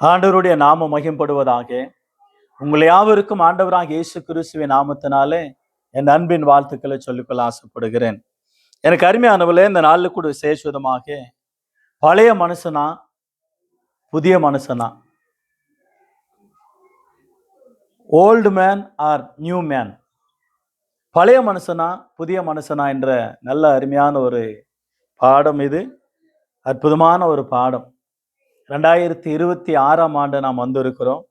ஆண்டவருடைய நாமம் மகிம்படுவதாக. உங்கள் யாவருக்கும் ஆண்டவராக இயேசு கிறிஸ்துவின் நாமத்தினாலே என் அன்பின் வாழ்த்துக்களை சொல்லிக்கொள்ள ஆசைப்படுகிறேன். எனக்கு அருமையானவில் இந்த நாளில் கூட விசேஷமாக பழைய மனுஷனா புதிய மனுஷனா? Old man or new man பழைய மனுஷனா புதிய மனுஷனா என்ற நல்ல அருமையான ஒரு பாடம் இது. அற்புதமான ஒரு பாடம். ரெண்டாயிரத்தி இருபத்தி ஆறாம் ஆண்டு நாம் வந்திருக்கிறோம்.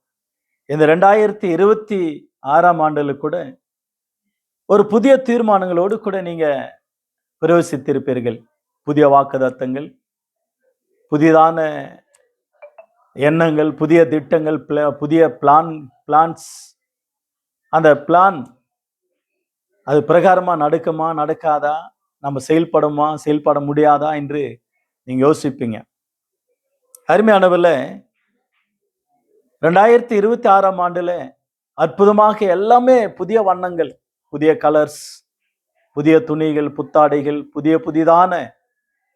இந்த ரெண்டாயிரத்தி இருபத்தி ஆறாம் ஆண்டில் கூட ஒரு புதிய தீர்மானங்களோடு கூட நீங்கள் பிரவேசித்திருப்பீர்கள். புதிய வாக்குதத்தங்கள் புதிதான எண்ணங்கள் புதிய திட்டங்கள் pla- புதிய பிளான் பிளான்ஸ். அந்த பிளான் அது பிரகாரமாக நடக்குமா நடக்காதா நம்ம செயல்படுமா செயல்பட முடியாதா என்று நீங்கள் யோசிப்பீங்க. அருமையானவில் ரெண்டாயிரத்தி இருபத்தி ஆறாம் ஆண்டுல அற்புதமாக எல்லாமே புதிய வண்ணங்கள் புதிய கலர்ஸ் புதிய துணிகள் புத்தாடைகள் புதிய புதிதான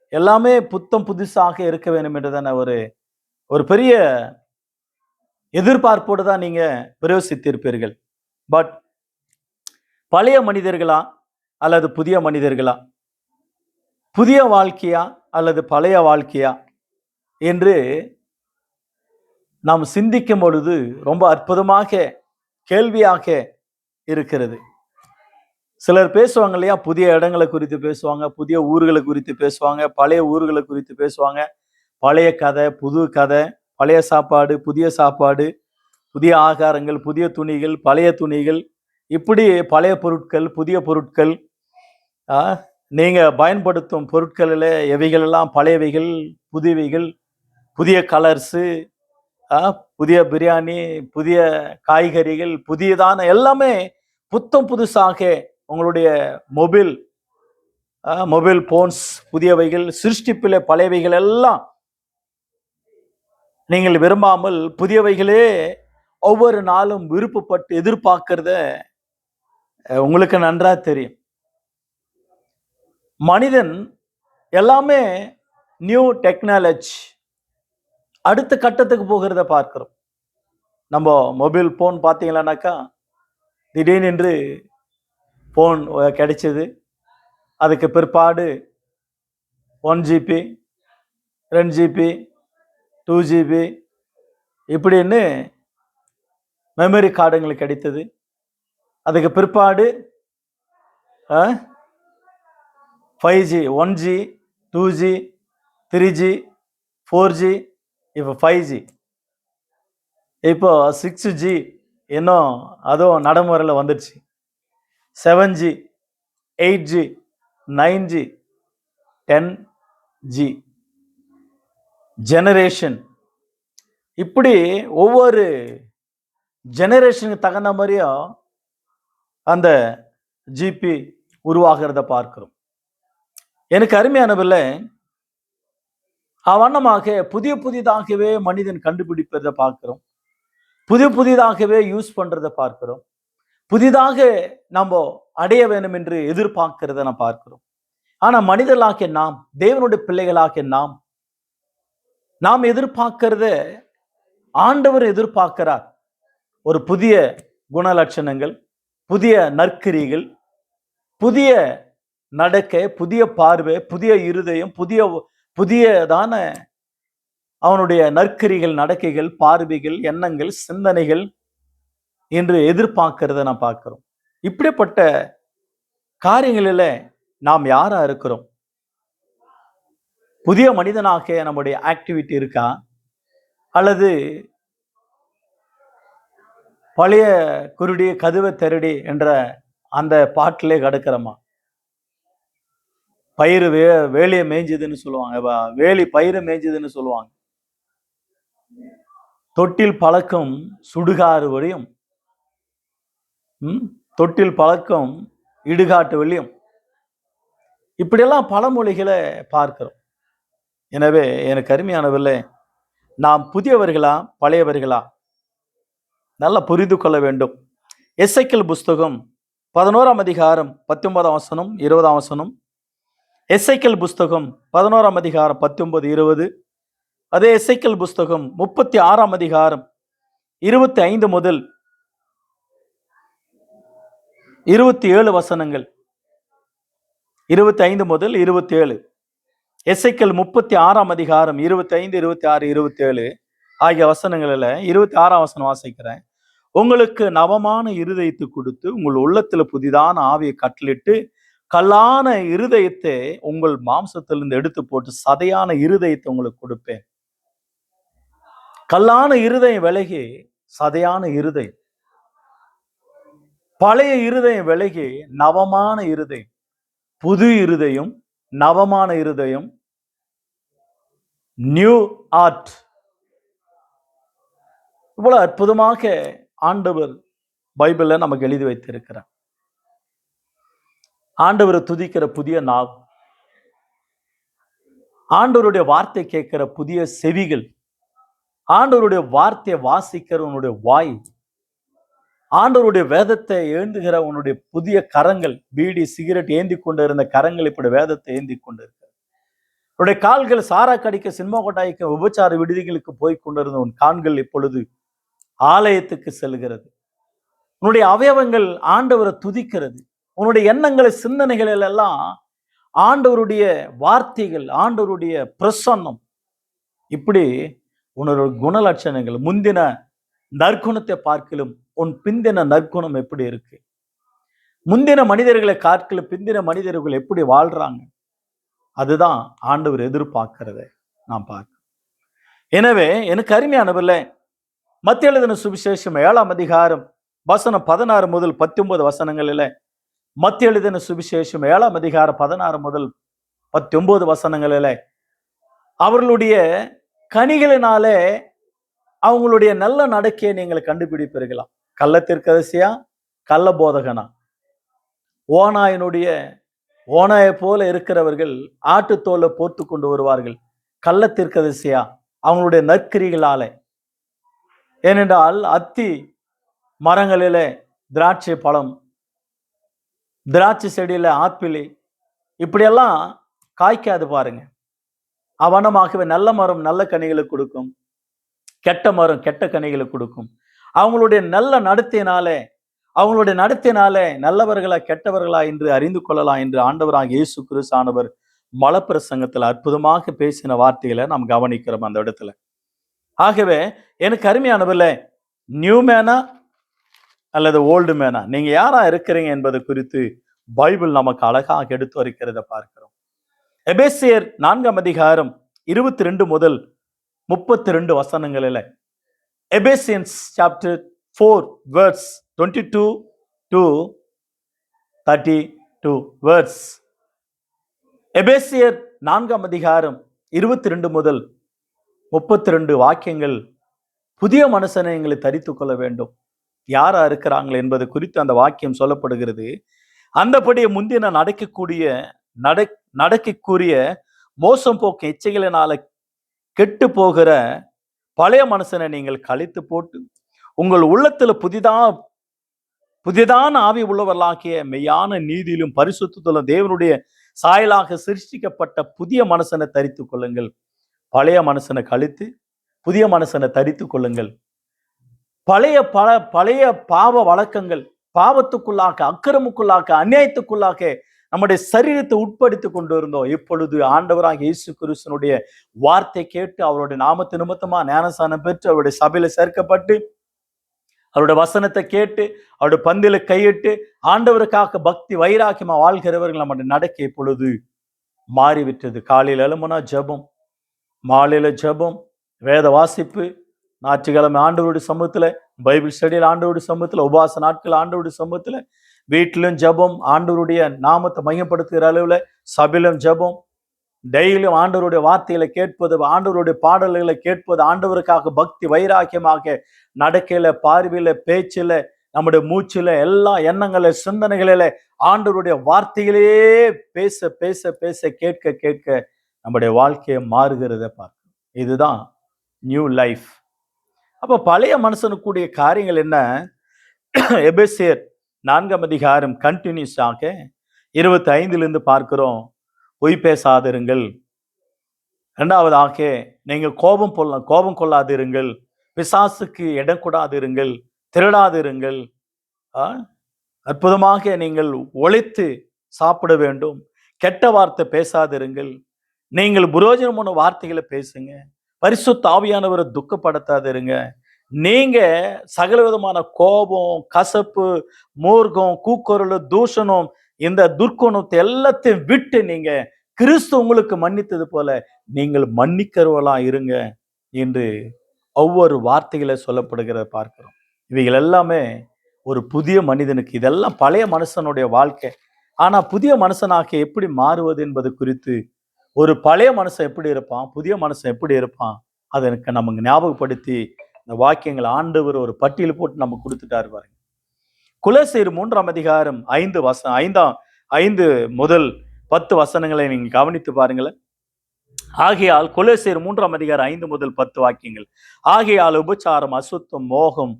எல்லாமே புத்தம் புதுசாக இருக்க வேண்டும் என்றுதான ஒரு ஒரு பெரிய எதிர்பார்ப்போடு தான் நீங்க பிரவேசித்திருப்பீர்கள் பட் பழைய மனிதர்களா அல்லது புதிய மனிதர்களா? புதிய வாழ்க்கையா அல்லது பழைய வாழ்க்கையா? என்று நாம் சிந்திக்கும் பொழுது ரொம்ப அற்புதமாக கேள்வியாக இருக்கிறது. சிலர் பேசுவாங்க இல்லையா? புதிய இடங்களை குறித்து பேசுவாங்க புதிய ஊர்களை குறித்து பேசுவாங்க பழைய ஊர்களை குறித்து பேசுவாங்க. பழைய கதை புது கதை பழைய சாப்பாடு புதிய சாப்பாடு புதிய ஆகாரங்கள் புதிய துணிகள் பழைய துணிகள் இப்படி பழைய பொருட்கள் புதிய பொருட்கள் ஆ, பயன்படுத்தும் பொருட்களில் எவைகளெல்லாம் பழையவைகள் புதியவைகள் புதிய கலர்ஸு புதிய பிரியாணி புதிய காய்கறிகள் புதியதான எல்லாமே புத்தம் புதுசாக உங்களுடைய மொபைல் மொபைல் போன்ஸ் புதியவைகள் சிருஷ்டிப்பில் பழையவைகள் எல்லாம் நீங்கள் விரும்பாமல் புதியவைகளே ஒவ்வொரு நாளும் விருப்பப்பட்டு எதிர்பார்க்கிறத உங்களுக்கு நன்றா தெரியும். மனிதன் எல்லாமே நியூ டெக்னாலஜி அடுத்த கட்டத்துக்கு போகிறத பார்க்கிறோம். நம்ம மொபைல் ஃபோன் பார்த்தீங்களானாக்கா திடீரென்று ஃபோன் கிடைச்சது. அதுக்கு பிற்பாடு ஒன் ஜிபி ரெண்டு ஜிபி டூ ஜிபி இப்படின்னு மெமரி கார்டுங்களுக்கு கிடைத்தது. அதுக்கு பிற்பாடு five G one G two G three G four G இப்போ ஃபைவ் ஜி இப்போ சிக்ஸ் ஜி இன்னும் அதுவும் நடைமுறையில் வந்துடுச்சு. Seven G eight G nine G ten G generation இப்படி ஒவ்வொரு ஜெனரேஷனுக்கு தகுந்த மாதிரியும் அந்த ஜிபி உருவாகிறத பார்க்குறோம். எனக்கு அருமையானவில்லை அவ்வண்ணமாக புதிய புதிதாகவே மனிதன் கண்டுபிடிப்பதை பார்க்கிறோம். புதிய புதிதாகவே யூஸ் பண்றதை பார்க்கிறோம். புதிதாக நம்ம அடைய வேண்டும் என்று எதிர்பார்க்கிறத நான் பார்க்கிறோம். ஆனா மனிதர்களாக நாம் தேவனுடைய பிள்ளைகளாக நாம் நாம் எதிர்பார்க்கிறத ஆண்டவர் எதிர்பார்க்கிறார். ஒரு புதிய குணலட்சணங்கள் புதிய நற்கிரிகள் புதிய நடக்கை புதிய பார்வை புதிய இருதயம் புதிய புதியதான அவனுடைய நற்கரிகள் நடக்கைகள் பார்வைகள் எண்ணங்கள் சிந்தனைகள் என்று எதிர்பார்க்கிறத நான் பார்க்கிறோம். இப்படிப்பட்ட காரியங்களில் நாம் யாரா இருக்கிறோம்? புதிய மனிதனாக நம்முடைய ஆக்டிவிட்டி இருக்கா? அல்லது பழைய குருடி கதுவை தெருடி என்ற அந்த பாட்டிலே கிடக்கிறோமா? பயிர் வே வேலியை மேய்ஞ்சதுன்னு சொல்லுவாங்க. வேலி பயிரை மேய்ஞ்சதுன்னு சொல்லுவாங்க. தொட்டில் பழக்கம் சுடுகாறு வழியும். ம், தொட்டில் பழக்கம் இடுகாட்டு வழியும். இப்படியெல்லாம் பழமொழிகளை பார்க்கிறோம். எனவே எனக்கு அருமையானவில்லை நாம் புதியவர்களா பழையவர்களா? நல்லா புரிந்து கொள்ள வேண்டும். எஸ்ஐக்கிள் புஸ்தகம் பதினோராம் அதிகாரம் பத்தொன்பதாம் வசனம் இருபதாம் வசனம் எஸ்ஐக்கல் புஸ்தகம் பதினோராம் அதிகாரம் பத்தொன்பது இருபது. அதே எஸ்ஐக்கல் புஸ்தகம் முப்பத்தி ஆறாம் அதிகாரம் இருபத்தி ஐந்து முதல் இருபத்தி ஏழு வசனங்கள். இருபத்தி ஐந்து முதல் இருபத்தி ஏழு எசைக்கல் முப்பத்தி ஆறாம் அதிகாரம் இருபத்தி ஐந்து இருபத்தி ஆறு இருபத்தி ஏழு ஆகிய வசனங்களில் இருபத்தி ஆறாம் வசனம் வாசிக்கிறேன். உங்களுக்கு நவமான இருதயத்தை கொடுத்து உங்கள் உள்ளத்தில் புதிதான ஆவியை கட்டளிட்டு கல்லான இருதயத்தை உங்கள் மாம்சத்திலிருந்து எடுத்து போட்டு சதையான இருதயத்தை உங்களுக்கு கொடுப்பேன். கல்லான இருதயம் விலகி சதையான இருதயம். பழைய இருதயம் விலகி நவமான இருதயம். புது இருதயம் நவமான இருதயம். நியூ ஆர்ட் இவ்வளவு அற்புதமாக ஆண்டவர் பைபிளை நமக்கு எழுதி வைத்திருக்கிறார். ஆண்டவரை துதிக்கிற புதிய நாவ் ஆண்டவருடைய வார்த்தை கேட்கிற புதிய செவிகள். ஆண்டவருடைய வார்த்தையை வாசிக்கிற உன்னுடைய வாய். ஆண்டவருடைய வேதத்தை ஏந்துகிற உன்னுடைய புதிய கரங்கள். பீடி சிகரெட் ஏந்தி கொண்டு இருந்த கரங்கள் இப்படி வேதத்தை ஏந்தி கொண்டு இருக்கிற உன்னுடைய கால்கள் சாரா கடிக்க சினிமா கொட்டாய்க்க உபச்சார விடுதிகளுக்கு போய் கொண்டிருந்த உன் கான்கள் இப்பொழுது ஆலயத்துக்கு செல்கிறது. உன்னுடைய அவயவங்கள் ஆண்டவரை துதிக்கிறது. உன்னுடைய எண்ணங்களை சிந்தனைகளில் எல்லாம் ஆண்டவருடைய வார்த்தைகள் ஆண்டவருடைய பிரசன்னம். இப்படி உன்னோட குணலட்சணங்கள் முந்தின நற்குணத்தை பார்க்கலும் உன் பிந்தின நற்குணம் எப்படி இருக்கு? முந்தின மனிதர்களை காற்கல பிந்தின மனிதர்கள் எப்படி வாழ்றாங்க? அதுதான் ஆண்டவர் எதிர்பார்க்கிறத நான் பார்க்க எனவே எனக்கு அருமையானவர்ல மத்திய எழுதின சுவிசேஷம் ஏழாம் அதிகாரம் வசனம் பதினாறு முதல் பத்தொன்பது வசனங்களில் மத்திய எழுதின சுவிசேஷம் ஏழாம் அதிகாரம் பதினாறு முதல் பத்தொன்பது வசனங்களில் அவர்களுடைய கனிகளினாலே அவங்களுடைய நல்ல நடக்கையை நீங்கள் கண்டுபிடிப்பீர்களாம் கள்ள கள்ள போதகனா? ஓனாயினுடைய ஓனாயை போல இருக்கிறவர்கள் ஆட்டுத்தோலை போர்த்து கொண்டு வருவார்கள். கள்ளத்திற்கதசியா அவங்களுடைய நற்கிரிகளாலே. ஏனென்றால் அத்தி மரங்களிலே திராட்சை பழம் திராட்சை செடியில் ஆப்பிளி இப்படியெல்லாம் காய்க்காது பாருங்க. அவனமாகவே நல்ல மரம் நல்ல கனிகளை கொடுக்கும். கெட்ட மரம் கெட்ட கனிகளை கொடுக்கும். அவங்களுடைய நல்ல நடத்தினாலே அவங்களுடைய நடத்தினாலே நல்லவர்களா கெட்டவர்களா என்று அறிந்து கொள்ளலாம் என்று ஆண்டவராக இயேசு கிறிஸ்து ஆனவர் மலப்பிரசங்கத்தில் அற்புதமாக பேசின வார்த்தைகளை நாம் கவனிக்கிறோம் அந்த இடத்துல. ஆகவே எனக்கு அருமையானவர்ல நியூமேனா அல்லது ஓல்டு மேனா நீங்க யாரா இருக்கிறீங்க என்பது குறித்து பைபிள் நமக்கு அழகாக எடுத்து வருகிறத பார்க்கிறோம். எபேசியர் நான்காம் அதிகாரம் இருபத்தி ரெண்டு முதல் முப்பத்தி ரெண்டு வசனங்களில் Ephesians chapter four words twenty two to thirty two words எபேசியர் நான்காம் அதிகாரம் இருபத்தி ரெண்டு முதல் முப்பத்தி ரெண்டு வாக்கியங்கள் புதிய மனுஷனை எங்களை தரித்து கொள்ள வேண்டும். யாரா இருக்கிறாங்கள் என்பது குறித்து அந்த வாக்கியம் சொல்லப்படுகிறது. அந்தபடியே முந்தின நடக்கக்கூடிய நட நடக்கக்கூடிய மோசம் போக்கு எச்சைகளினால கெட்டு போகிற பழைய மனுஷனை நீங்கள் கழித்து போட்டு உங்கள் உள்ளத்துல புதிதா புதிதான ஆவி உள்ளவர்களாகிய மெய்யான நீதியிலும் பரிசுத்திலும் தேவனுடைய சாயலாக சிருஷ்டிக்கப்பட்ட புதிய மனுஷனை தரித்து கொள்ளுங்கள். பழைய மனுஷனை கழித்து புதிய மனுஷனை தரித்து கொள்ளுங்கள். பழைய பல பழைய பாவ வழக்கங்கள் பாவத்துக்குள்ளாக அக்கிரமுக்குள்ளாக அநியாயத்துக்குள்ளாக நம்முடைய சரீரத்தை உட்படுத்தி கொண்டு இருந்தோம். இப்பொழுது ஆண்டவராக இயேசு கிறிஸ்தனுடைய வார்த்தை கேட்டு அவருடைய நாமத்து நிமித்தமா ஞானசானம் பெற்று அவருடைய சபையில சேர்க்கப்பட்டு அவருடைய வசனத்தை கேட்டு அவருடைய பந்தில கையிட்டு ஆண்டவருக்காக பக்தி வைராக்கியமா வாழ்கிறவர்கள் நம்முடைய நடக்க இப்பொழுது மாறிவிட்டது. காலையில் எழுமுனா ஜெபம் மாலையில ஜெபம் வேத வாசிப்பு ஞாயிற்றுக்கிழமை ஆண்டவருடைய சமூகத்தில் பைபிள் ஸ்டடியில் ஆண்டவருடைய சமூகத்தில் உபாச நாட்கள் ஆண்டவருடைய சமூகத்தில் வீட்டிலும் ஜெபம் ஆண்டவருடைய நாமத்தை மையப்படுத்துகிற அளவில் சபையிலும் ஜெபம் டெய்லியும் ஆண்டவருடைய வார்த்தைகளை கேட்பது ஆண்டவருடைய பாடல்களை கேட்பது ஆண்டவருக்காக பக்தி வைராக்கியமாக நடக்கையில பார்வையில பேச்சில் நம்முடைய மூச்சில் எல்லா எண்ணங்களில் சிந்தனைகளில் ஆண்டவருடைய வார்த்தைகளே பேச பேச பேச கேட்க கேட்க நம்முடைய வாழ்க்கையை மாறுகிறத பார்க்கணும் இதுதான் நியூ லைஃப். அப்போ பழைய மனுஷனுக்குடைய காரியங்கள் என்ன? எபேசியர் நான்காம் அதிகாரம் கண்டினியூஸாக இருபத்தி ஐந்துலேருந்து பார்க்குறோம். பார்க்கிறோம் பொய் பேசாதிருங்கள். ரெண்டாவதாக நீங்கள் கோபம் கொள்ள கோபம் கொள்ளாதிருங்கள். பிசாசுக்கு இடம் கூடாதிருங்கள். திருடாதிருங்கள். ஆ? அற்புதமாக நீங்கள் ஒழித்து சாப்பிட வேண்டும். கெட்ட வார்த்தை பேசாதிருங்கள். நீங்கள் புரோஜனமான வார்த்தைகளை பேசுங்க. பரிசு தாவியானவரை துக்கப்படுத்தாதிருங்க. நீங்க சகல விதமான கோபம் கசப்பு மூர்க்கம் கூக்குரல் தூஷணம் இந்த துர்க்குணத்தை எல்லாத்தையும் விட்டு நீங்க கிறிஸ்து உங்களுக்கு மன்னித்தது போல நீங்கள் மன்னிக்கிறவளாம் இருங்க என்று ஒவ்வொரு வார்த்தைகளை சொல்லப்படுகிறத பார்க்கிறோம். இவைகள் எல்லாமே ஒரு புதிய மனிதனுக்கு இதெல்லாம் பழைய மனுஷனுடைய வாழ்க்கை. ஆனால் புதிய மனுஷனாக எப்படி மாறுவது என்பது குறித்து ஒரு பழைய மனுஷன் எப்படி இருப்பான் புதிய மனுஷன் எப்படி இருப்பான் அதை எனக்கு நமக்கு ஞாபகப்படுத்தி இந்த வாக்கியங்களை ஆண்டவர் ஒரு பட்டியல் போட்டு நமக்கு கொடுத்துட்டாரு பாருங்க. குலசீர் மூன்றாம் அதிகாரம் ஐந்து வசனம் ஐந்தாம் ஐந்து முதல் பத்து வசனங்களை நீங்க கவனித்து பாருங்களேன். ஆகையால் குலசீர் மூன்றாம் அதிகாரம் ஐந்து முதல் பத்து வாக்கியங்கள். ஆகையால் உபச்சாரம் அசுத்தம் மோகம்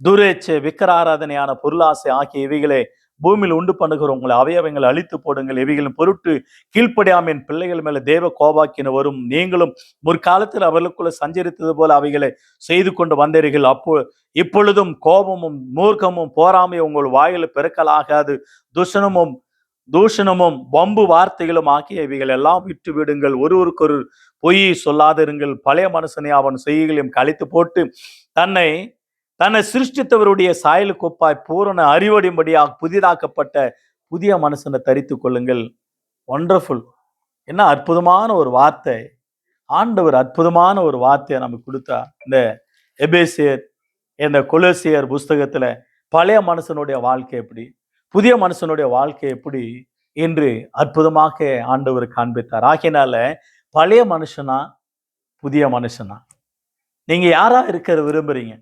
துரேச்சே விக்கிர ஆராதனையான பொருளாசை ஆகிய இவைகளை பூமியில் உண்டு பண்ணுகிற உங்களை அவயவங்களை அழித்து போடுங்கள். இவைகளின் பொருட்டு கீழ்ப்படியாமின் பிள்ளைகள் மேல தேவ கோபாக்கின வரும் நீங்களும் முற்காலத்தில் அவர்களுக்குள்ள சஞ்சரித்தது போல அவைகளை செய்து கொண்டு வந்தீர்கள். அப்போ இப்பொழுதும் கோபமும் மூர்க்கமும் போராமையும் உங்கள் வாயில பெருக்கலாகாது துஷணமும் தூஷணமும் வம்பு வார்த்தைகளும் ஆகிய இவைகள் எல்லாம் விட்டு விடுங்கள். ஒருவருக்கொரு பொய் சொல்லாதிருங்கள். பழைய மனுஷனை அவன் செய்திகளையும் கழித்து போட்டு தன்னை தன்னை சிருஷ்டித்தவருடைய சாயல் கோப்பாய் பூரண அறிவடிம்படியாக புதிதாக்கப்பட்ட புதிய மனுஷனை தரித்து கொள்ளுங்கள். ஒண்டர்ஃபுல் என்ன அற்புதமான ஒரு வார்த்தை. ஆண்டவர் அற்புதமான ஒரு வார்த்தையை நமக்கு கொடுத்தா இந்த எபேசியர் இந்த கொலோசியர் புஸ்தகத்துல பழைய மனுஷனுடைய வாழ்க்கை எப்படி புதிய மனுஷனுடைய வாழ்க்கை எப்படி என்று அற்புதமாக ஆண்டவர் காண்பித்தார். ஆகையினால பழைய மனுஷனா புதிய மனுஷனா? நீங்க யாரா இருக்கிற விரும்புறீங்க?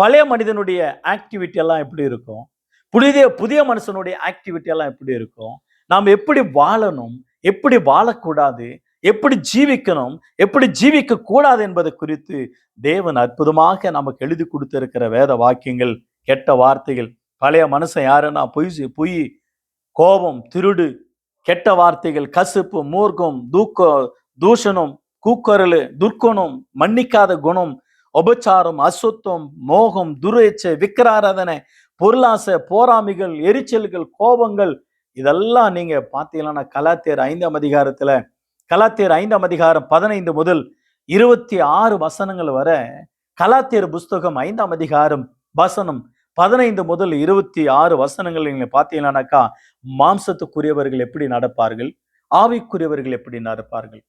பழைய மனிதனுடைய ஆக்டிவிட்டி எல்லாம் எப்படி இருக்கும்? புதிய புதிய மனுஷனுடைய ஆக்டிவிட்டி எல்லாம் எப்படி இருக்கும்? நாம் எப்படி வாழணும்? எப்படி வாழக்கூடாது? எப்படி ஜீவிக்கணும்? எப்படி ஜீவிக்க கூடாது என்பது குறித்து தேவன் அற்புதமாக நமக்கு எழுதி கொடுத்திருக்கிற வேத வாக்கியங்கள் கெட்ட வார்த்தைகள். பழைய மனுஷன் யாருன்னா? பொய் பொய் கோபம் திருடு கெட்ட வார்த்தைகள் கசுப்பு மூர்க்கம் தூக்க தூஷணம் கூக்கரலு துர்க்குணம் மன்னிக்காத குணம் உபச்சாரம் அசுத்தம் மோகம் துரேச்சை விக்கிராராதனை பொருளாசை போராமிகள் எரிச்சல்கள் கோபங்கள் இதெல்லாம் நீங்க பார்த்தீங்கன்னா கலாத்தியர் ஐந்தாம் அதிகாரத்துல கலாத்தியர் ஐந்தாம் அதிகாரம் பதினைந்து முதல் இருபத்தி ஆறு வசனங்கள் வர கலாத்தியர் புஸ்தகம் ஐந்தாம் அதிகாரம் வசனம் பதினைந்து முதல் இருபத்தி ஆறு வசனங்கள் நீங்கள் பார்த்தீங்கன்னாக்கா மாம்சத்துக்குரியவர்கள் எப்படி நடப்பார்கள்? ஆவிக்குரியவர்கள் எப்படி நடப்பார்கள்?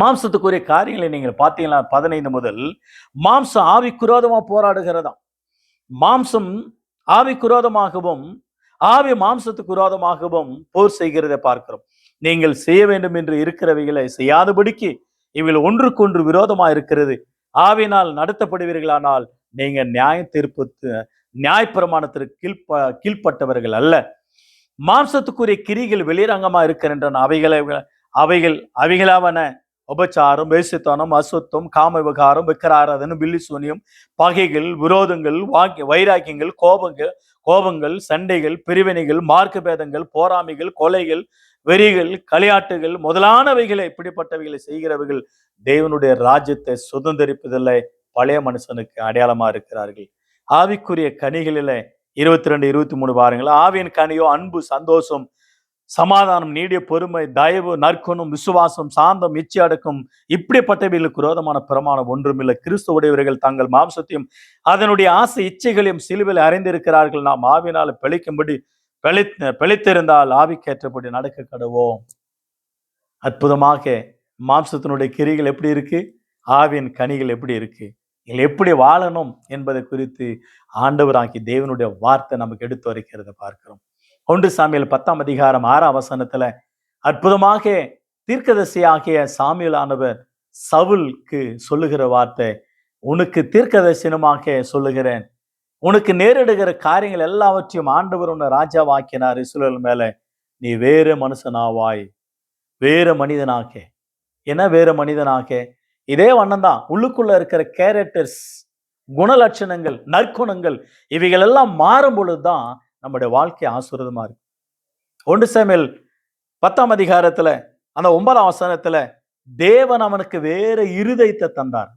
மாம்சத்துக்குரிய காரியங்களை நீங்கள் பார்த்தீங்கன்னா பதினைந்து முதல் மாம்சம் ஆவிக்குரோதமாக போராடுகிறதாம். மாம்சம் ஆவிக்குரோதமாகவும் ஆவி மாம்சத்துக்கு விரோதமாகவும் போர் செய்கிறதை பார்க்கிறோம். நீங்கள் செய்ய வேண்டும் என்று இருக்கிறவைகளை செய்யாதபடிக்கு இவைகள் ஒன்றுக்கொன்று விரோதமா இருக்கிறது. ஆவினால் நடத்தப்படுவீர்களானால் நீங்க நியாய தீர்ப்பு நியாயப்பிரமாணத்திற்கு கீழ்ப்ப கீழ்ப்பட்டவர்கள் அல்ல. மாம்சத்துக்குரிய கிரிகள் வெளிரங்கமா இருக்கின்றன அவைகளை அவைகள் அவைகளாவன உபச்சாரம் வேசித்தனம் அசுத்தம் காம விகாரம் விக்கிராராதனம் பில்லி சூனியம் பகைகள் விரோதங்கள் வாக்கிய வைராக்கியங்கள் கோபங்கள் கோபங்கள் சண்டைகள் பிரிவினைகள் மார்க்க பேதங்கள் போராமைகள் கொலைகள் வெறிகள் களியாட்டுகள் முதலானவைகளை இப்படிப்பட்டவைகளை செய்கிறவர்கள் தேவனுடைய ராஜ்யத்தை சுதந்திரிப்பதில்லை. பழைய மனுஷனுக்கு அடையாளமா இருக்கிறார்கள். ஆவிக்குரிய கனிகளில இருபத்தி ரெண்டு இருபத்தி மூணு பாருங்கள் ஆவியின் கனியோ அன்பு சந்தோஷம் சமாதானம் நீடிய பொறுமை தயவு நற்குணம் விசுவாசம் சாந்தம் இச்சை அடக்கம் இப்படிப்பட்டவைகளுக்கு விரோதமான பிரமாணம் ஒன்றுமில்லை. கிறிஸ்து உடையவர்கள் தங்கள் மாம்சத்தையும் அதனுடைய ஆசை இச்சைகளையும் சிலுவையில் அறிந்திருக்கிறார்கள். நாம் ஆவினால் பிழைக்கும்படி பிழை பிழைத்திருந்தால் ஆவிக்கேற்றபடி நடக்க கடவோம் அற்புதமாக மாம்சத்தினுடைய கிரிகள் எப்படி இருக்கு? ஆவியின் கனிகள் எப்படி இருக்கு? இதில் எப்படி வாழணும் என்பதை குறித்து ஆண்டவராக்கி தேவனுடைய வார்த்தை நமக்கு எடுத்து வரைக்கிறத பார்க்கிறோம். ஒன்று சாமியல் பத்தாம் அதிகாரம் ஆறாம் வசனத்துல அற்புதமாக தீர்க்கதரிசியாகிய சாமியலானவர் சவுலுக்கு சொல்லுகிற வார்த்தை உனக்கு தீர்க்கதரிசனமாக சொல்லுகிறேன். உனக்கு நேரிடுகிற காரியங்கள் எல்லாவற்றையும் ஆண்டவர் உன்னை ராஜாவாக்கினார் இஸ்ரவேல் மேல. நீ வேறு மனுஷனாவாய். வேறு மனிதனாக. என்ன வேறு மனிதனாக? இதே வண்ணம் தான் உள்ளுக்குள்ள இருக்கிற கேரக்டர்ஸ் குணலட்சணங்கள் நற்குணங்கள் இவைகள் எல்லாம் மாறும் பொழுதுதான் நம்முடைய வாழ்க்கை ஆசுரதமா இருக்கும் ஒன்று சேமில் பத்தாம் அதிகாரத்தில் அந்த ஒன்பதாம் வசனத்தில் தேவன் அவனுக்கு வேற இருதயத்தை தந்தார்.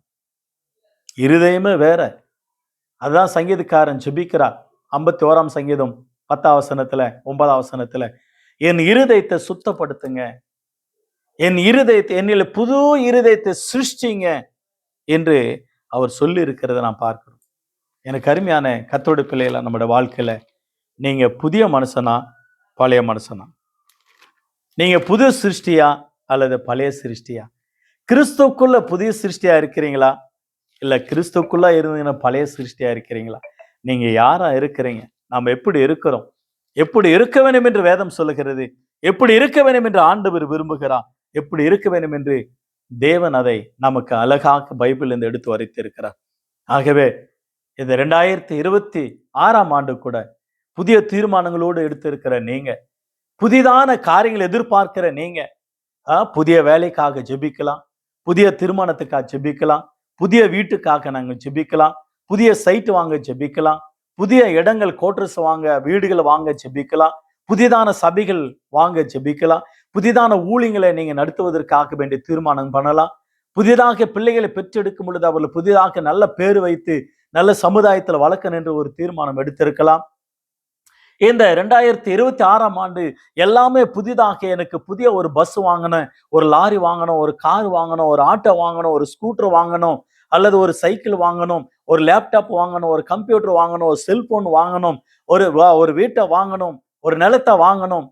இருதயமே வேற. அதுதான் சங்கீதக்காரன் ஜெபிக்கிறார். ஐம்பத்தி ஓராம் சங்கீதம் பத்தாம் வசனத்தில் ஒன்பதாம் வசனத்தில் என் இருதயத்தை சுத்தப்படுத்துங்க. என் இருதயத்தை என்னில் புது இருதயத்தை சிருஷ்டிங்க என்று அவர் சொல்லி இருக்கிறத நான் பார்க்கிறோம். எனக்கு அருமையான கத்தோடு பிள்ளைகள நம்மளோட வாழ்க்கையில நீங்கள் புதிய மனுஷனா பழைய மனுஷனா? நீங்கள் புது சிருஷ்டியா அல்லது பழைய சிருஷ்டியா? கிறிஸ்துக்குள்ள புதிய சிருஷ்டியா இருக்கிறீங்களா? இல்லை கிறிஸ்துக்குள்ள இருந்தீங்கன்னா பழைய சிருஷ்டியா இருக்கிறீங்களா? நீங்கள் யாரா இருக்கிறீங்க? நாம் எப்படி இருக்கிறோம்? எப்படி இருக்க வேண்டும் என்று வேதம் சொல்லுகிறது? எப்படி இருக்க வேண்டும் என்று ஆண்டவர் விரும்புகிறார்? எப்படி இருக்க வேண்டும் என்று தேவன் அதை நமக்கு அழகாக பைபிள் இருந்து எடுத்து வரைத்திருக்கிறார். ஆகவே இந்த ரெண்டாயிரத்தி இருபத்தி ஆறாம் ஆண்டு கூட புதிய தீர்மானங்களோடு எடுத்திருக்கிற நீங்க புதிதான காரியங்கள் எதிர்பார்க்கிற நீங்க புதிய வேலைக்காக ஜெபிக்கலாம் புதிய திருமணத்துக்காக ஜெபிக்கலாம் புதிய வீட்டுக்காக நாங்கள் ஜெபிக்கலாம் புதிய சைட் வாங்க ஜெபிக்கலாம் புதிய இடங்கள் கோட்ரஸ் வாங்க வீடுகள் வாங்க ஜெபிக்கலாம் புதிதான சபைகள் வாங்க ஜெபிக்கலாம் புதிதான ஊழியங்களை நீங்க நடத்துவதற்காக வேண்டிய தீர்மானம் பண்ணலாம் புதிதாக பிள்ளைகளை பெற்றெடுக்கும் பொழுது அவர்கள் புதிதாக நல்ல பேர் வைத்து நல்ல சமுதாயத்தில் வளர்க்க நின்று ஒரு தீர்மானம் எடுத்திருக்கலாம். இந்த ரெண்டாயிரத்தி இருபத்தி ஆறாம் ஆண்டு எல்லாமே புதிதாக எனக்கு புதிய ஒரு பஸ் வாங்கினேன். ஒரு லாரி வாங்கணும் ஒரு கார் வாங்கணும் ஒரு ஆட்டோ வாங்கணும் ஒரு ஸ்கூட்டர் வாங்கணும் அல்லது ஒரு சைக்கிள் வாங்கணும் ஒரு லேப்டாப் வாங்கணும் ஒரு கம்ப்யூட்டர் வாங்கணும் ஒரு செல்போன் வாங்கணும் ஒரு ஒரு வீட்டை வாங்கணும் ஒரு நிலத்தை வாங்கணும்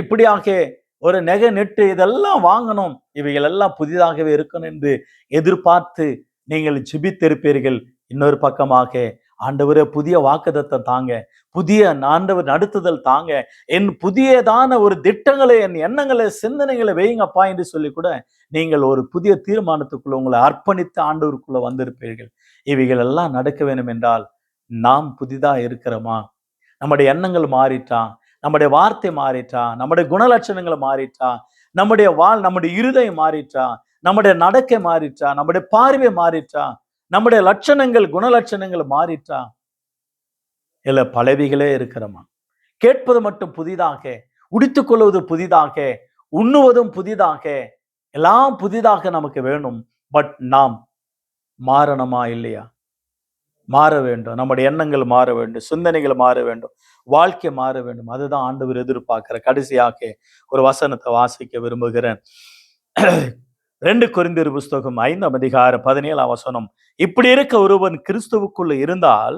இப்படியாக ஒரு நெகை நெட்டு இதெல்லாம் வாங்கணும் இவைகள் எல்லாம் புதிதாகவே இருக்கணும் என்று எதிர்பார்த்து நீங்கள் ஜிபித்திருப்பீர்கள். இன்னொரு பக்கமாக ஆண்டவரே புதிய வாக்குதத்தை தாங்க. புதிய ஆண்டவர் நடத்துதல் தாங்க. என் புதியதான ஒரு திட்டங்களை என் எண்ணங்களை சிந்தனைகளை வையுங்கப்பா என்று சொல்லி கூட நீங்கள் ஒரு புதிய தீர்மானத்துக்குள்ள உங்களை அர்ப்பணித்து ஆண்டவருக்குள்ள வந்திருப்பீர்கள். இவைகள் எல்லாம் நடக்க வேண்டும் என்றால் நாம் புதிதா இருக்கிறோமா? நம்முடைய எண்ணங்கள் மாறிட்டா? நம்முடைய வார்த்தை மாறிட்டா? நம்முடைய குணலட்சணங்கள் மாறிட்டா? நம்முடைய வாழ் நம்முடைய இருதயம் மாறிட்டா? நம்முடைய நடக்கை மாறிட்டா? நம்முடைய பார்வை மாறிட்டா? நம்முடைய லட்சணங்கள் குணலட்சணங்கள் மாறிட்டா இல்லை பலவிகளே இருக்கிறோமா? கேட்பது மட்டும் புதிதாக உடித்துக்கொள்வது புதிதாக உண்ணுவதும் புதிதாக எல்லாம் புதிதாக நமக்கு வேணும். பட் நாம் மாறணுமா இல்லையா? மாற வேண்டும். நம்முடைய எண்ணங்கள் மாற வேண்டும். சிந்தனைகள் மாற வேண்டும். வாழ்க்கை மாற வேண்டும். அதுதான் ஆண்டவர் எதிர்பார்க்கிற. கடைசியாக ஒரு வசனத்தை வாசிக்க விரும்புகிறேன். ரெண்டு குறிந்திரு புஸ்தகம் ஐந்தாம் அதிகாரம் பதினேழாம் வசனம். இப்படி இருக்க ஒருவன் கிறிஸ்துவுக்குள்ள இருந்தால்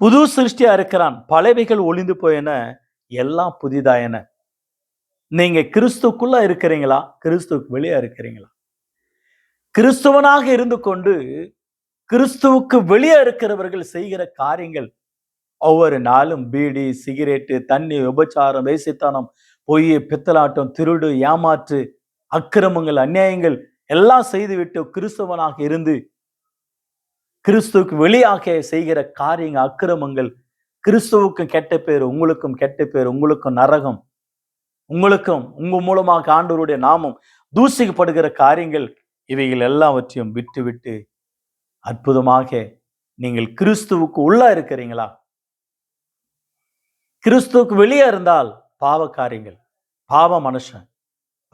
புது சிருஷ்டியா இருக்கிறான் பழவைகள் ஒளிந்து போயின எல்லாம் புதிதாயன. நீங்க கிறிஸ்துக்குள்ள இருக்கிறீங்களா? கிறிஸ்துவுக்கு வெளியே இருக்கிறீங்களா? கிறிஸ்துவனாக இருந்து கொண்டு கிறிஸ்துவுக்கு வெளியே இருக்கிறவர்கள் செய்கிற காரியங்கள் ஒவ்வொரு நாளும் பீடி சிகரெட்டு தண்ணி விபச்சாரம் வேசித்தனம் பொய் பித்தலாட்டம் திருடு ஏமாற்று அக்கிரமங்கள் அநியாயங்கள் எல்லாம் செய்துவிட்டு கிறிஸ்தவனாக இருந்து கிறிஸ்துவுக்கு வெளியாக செய்கிற காரியங்கள் அக்கிரமங்கள் கிறிஸ்துவுக்கும் கெட்ட பேர் உங்களுக்கும் கெட்ட பேர் உங்களுக்கும் நரகம் உங்களுக்கும் உங்க மூலமாக ஆண்டவருடைய நாமம் தூசிக்கப்படுகிற காரியங்கள் இவைகள் எல்லாவற்றையும் விட்டு விட்டு அற்புதமாக நீங்கள் கிறிஸ்துவுக்கு உள்ளா இருக்கிறீங்களா? கிறிஸ்துவுக்கு வெளியே இருந்தால் பாவ காரியங்கள் பாவ மனுஷன்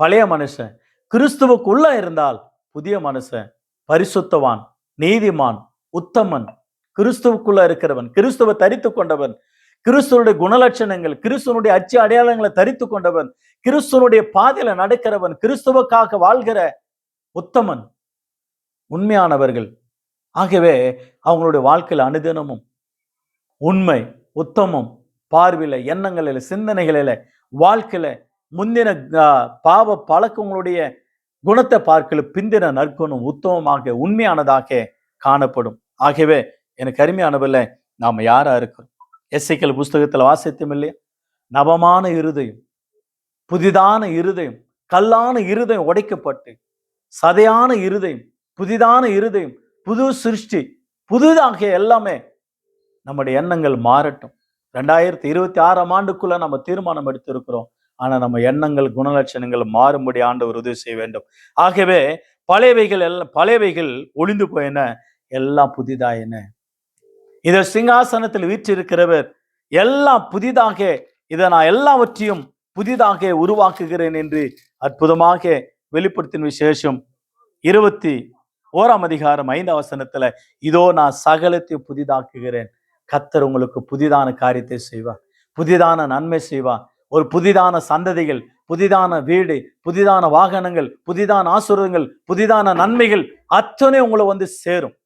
பழைய மனுஷன். கிறிஸ்துவுக்குள்ள இருந்தால் புதிய மனுஷன் பரிசுத்தவான் நீதிமான் உத்தமன். கிறிஸ்துவுக்குள்ள இருக்கிறவன் கிறிஸ்துவை தரித்து கொண்டவன். கிறிஸ்துவனுடைய குணலட்சணங்கள் கிறிஸ்துவனுடைய அச்சு அடையாளங்களை தரித்து கொண்டவன். கிறிஸ்துவனுடைய பாதையில நடக்கிறவன் கிறிஸ்துவுக்காக வாழ்கிற உத்தமன் உண்மையானவர்கள். ஆகவே அவங்களுடைய வாழ்க்கையில் அனுதினமும் உண்மை உத்தமம் பார்வையில எண்ணங்களில சிந்தனைகளில வாழ்க்கையில முந்தின பாவ பழக்கங்களுடைய குணத்தை பார்க்கல பிந்தின நற்குணம் உத்தமமாக உண்மையானதாக காணப்படும். ஆகவே எனக்கு அருமையானவல்ல நாம் யாரா இருக்கிறோம்? எஸ்ஐக்கள் புஸ்தகத்தில் வாசித்தோம் இல்லையா? நவமான இருதயம் புதிதான இருதயம் கல்லான இருதயம் உடைக்கப்பட்டு சதையான இருதயம் புதிதான இருதயம் புது சிருஷ்டி புதிதாக எல்லாமே நம்முடைய எண்ணங்கள் மாறட்டும். ரெண்டாயிரத்தி இருபத்தி ஆறாம் ஆண்டுக்குள்ள நம்ம தீர்மானம் எடுத்திருக்கிறோம். ஆனால் நம்ம எண்ணங்கள் குணலட்சணங்கள் மாறும்படி ஆண்டவர் உதவி செய்ய வேண்டும். ஆகவே பழையவைகள் எல்லாம் பழையவைகள் ஒளிந்து போயின எல்லாம் புதிதாயின. இத சிங்காசனத்தில் வீற்றிருக்கிறவர் எல்லாம் புதிதாக இதை நான் எல்லாவற்றையும் புதிதாக உருவாக்குகிறேன் என்று அற்புதமாக வெளிப்படுத்தின விசேஷம் இருபத்தி ஓராம் அதிகாரம் ஐந்தாவசனத்துல இதோ நான் சகலத்தையும் புதிதாக்குகிறேன். கத்தர் உங்களுக்கு புதிதான காரியத்தை செய்வார் புதிதான நன்மை செய்வார். ஒரு புதிதான சந்ததிகள் புதிதான வீடு புதிதான வாகனங்கள் புதிதான ஆசுரங்கள் புதிதான நன்மைகள் அத்தனை உங்களை வந்து சேரும்.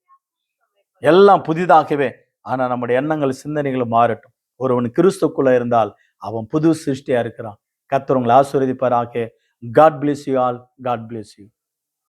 எல்லாம் புதிதாகவே ஆனா நம்முடைய எண்ணங்கள் சிந்தனைகள் மாறட்டும். ஒருவன் கிறிஸ்துக்குள்ள இருந்தால் அவன் புது சிருஷ்டியா இருக்கிறான். கத்துறவங்களை உங்களை ஆசீர்வதிப்பாராக. God bless you all God bless you